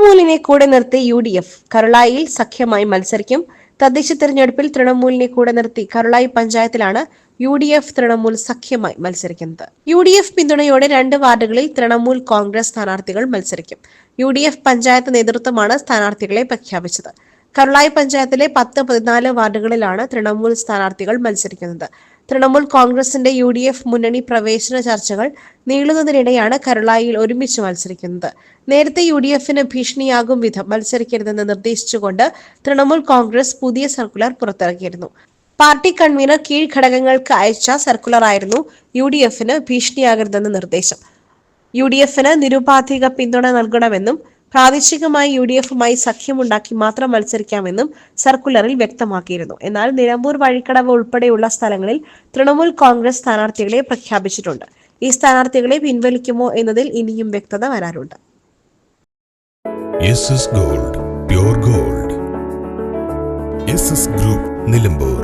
തൃണമൂലിനെ കൂടെ നിർത്തി U D F. കരുളായിൽ സഖ്യമായി മത്സരിക്കും. തദ്ദേശ തെരഞ്ഞെടുപ്പിൽ തൃണമൂലിനെ കൂടെ നിർത്തി കരുളായി പഞ്ചായത്തിലാണ് യു ഡി എഫ് തൃണമൂൽ സഖ്യമായി മത്സരിക്കുന്നത്. യു ഡി എഫ് പിന്തുണയോടെ രണ്ട് വാർഡുകളിൽ തൃണമൂൽ കോൺഗ്രസ് സ്ഥാനാർത്ഥികൾ മത്സരിക്കും. യു ഡി എഫ് പഞ്ചായത്ത് നേതൃത്വമാണ് സ്ഥാനാർത്ഥികളെ പ്രഖ്യാപിച്ചത്. കരുളായി പഞ്ചായത്തിലെ പത്ത് പതിനാല് വാർഡുകളിലാണ് തൃണമൂൽ സ്ഥാനാർത്ഥികൾ മത്സരിക്കുന്നത്. തൃണമൂൽ കോൺഗ്രസിന്റെ യു ഡി എഫ് മുന്നണി പ്രവേശന ചർച്ചകൾ നീളുന്നതിനിടെയാണ് കരുളായിയിൽ ഒരുമിച്ച് മത്സരിക്കുന്നത്. നേരത്തെ യു ഡി എഫിന് ഭീഷണിയാകും വിധം മത്സരിക്കരുതെന്ന് നിർദ്ദേശിച്ചുകൊണ്ട് തൃണമൂൽ കോൺഗ്രസ് പുതിയ സർക്കുലർ പുറത്തിറക്കിയിരുന്നു. പാർട്ടി കൺവീനർ കീഴ്ഘടകങ്ങൾക്ക് അയച്ച സർക്കുലറായിരുന്നു യു ഡി എഫിന് ഭീഷണിയാകരുതെന്ന് നിർദ്ദേശം. യു ഡി എഫിന് നിരുപാധിക പിന്തുണ നൽകണമെന്നും പ്രാദേശികമായി യു ഡി എഫുമായി സഖ്യമുണ്ടാക്കി മാത്രം മത്സരിക്കാമെന്നും സർക്കുലറിൽ വ്യക്തമാക്കിയിരുന്നു. എന്നാൽ നിലമ്പൂർ വഴിക്കടവ് ഉൾപ്പെടെയുള്ള സ്ഥലങ്ങളിൽ തൃണമൂൽ കോൺഗ്രസ് സ്ഥാനാർത്ഥികളെ പ്രഖ്യാപിച്ചിട്ടുണ്ട്. ഈ സ്ഥാനാർത്ഥികളെ പിൻവലിക്കുമോ എന്നതിൽ ഇനിയും വ്യക്തത S gold gold. Group Nilambur.